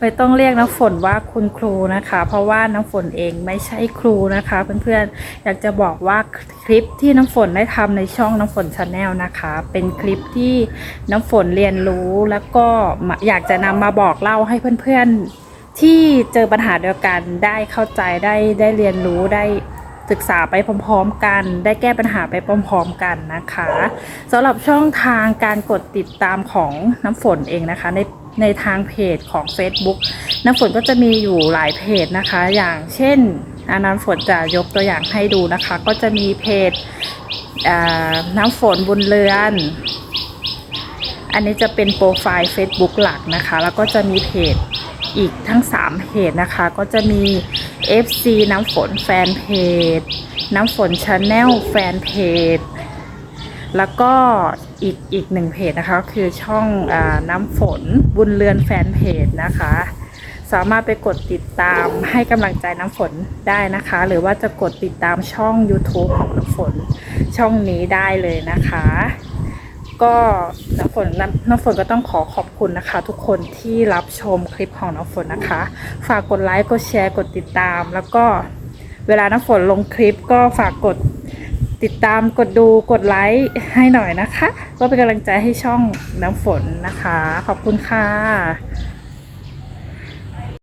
ไม่ต้องเรียกน้ำฝนว่าคุณครูนะคะ เพราะว่าน้ำฝนเองไม่ใช่ครูนะคะ เพื่อนๆอยากจะบอกว่าคลิปที่น้ำฝนได้ทำในช่องน้ำฝนชาแนลนะคะ เป็นคลิปที่น้ำฝนเรียนรู้แล้วก็อยากจะนำมาบอกเล่าให้เพื่อนๆที่เจอปัญหาเดียวกันได้เข้าใจได้ได้เรียนรู้ได้ศึกษาไปพร้อมๆกัน ได้แก้ปัญหาไปพร้อมๆกันนะคะสำหรับช่องทางการกดติดตามของน้ำฝนเองนะคะ ใน ในทางเพจของ Facebook น้ำฝนก็จะมีอยู่หลายเพจนะคะ อย่างเช่นอาน้ำฝนจะยกตัวอย่างให้ดูนะคะ ก็จะมีเพจน้ำฝนบุญเรือน อันนี้จะเป็นโปรไฟล์ Facebook หลักนะคะ แล้วก็จะมีเพจอีกทั้ง 3 เพจนะคะ ก็จะมี FC น้ำฝนแฟนเพจ น้ำฝนชาแนลแฟนเพจ แล้วก็อีกอีกหนึ่งเพจนะคะคือช่องอน้ำฝนบุญเรือนแฟนเพจนะคะ สามารถไปกดติดตามให้กำลังใจน้ำฝนได้นะคะ หรือว่าจะกดติดตามช่อง YouTube ของน้ำฝนช่องนี้ได้เลยนะคะ ก็น้ำฝนนน้ำฝนก็ต้องขอขอบคุณนะคะ ทุกคนที่รับชมคลิปของน้ำฝนนะคะ ฝากกดไลค์กดแชร์กดติดตาม แล้วก็เวลาน้ำฝนลงคลิปก็ฝากกด ติดตามกดดูกดไลค์ให้หน่อยนะคะ ก็เป็นกำลังใจให้ช่องน้ำฝนนะคะ ขอบคุณค่ะ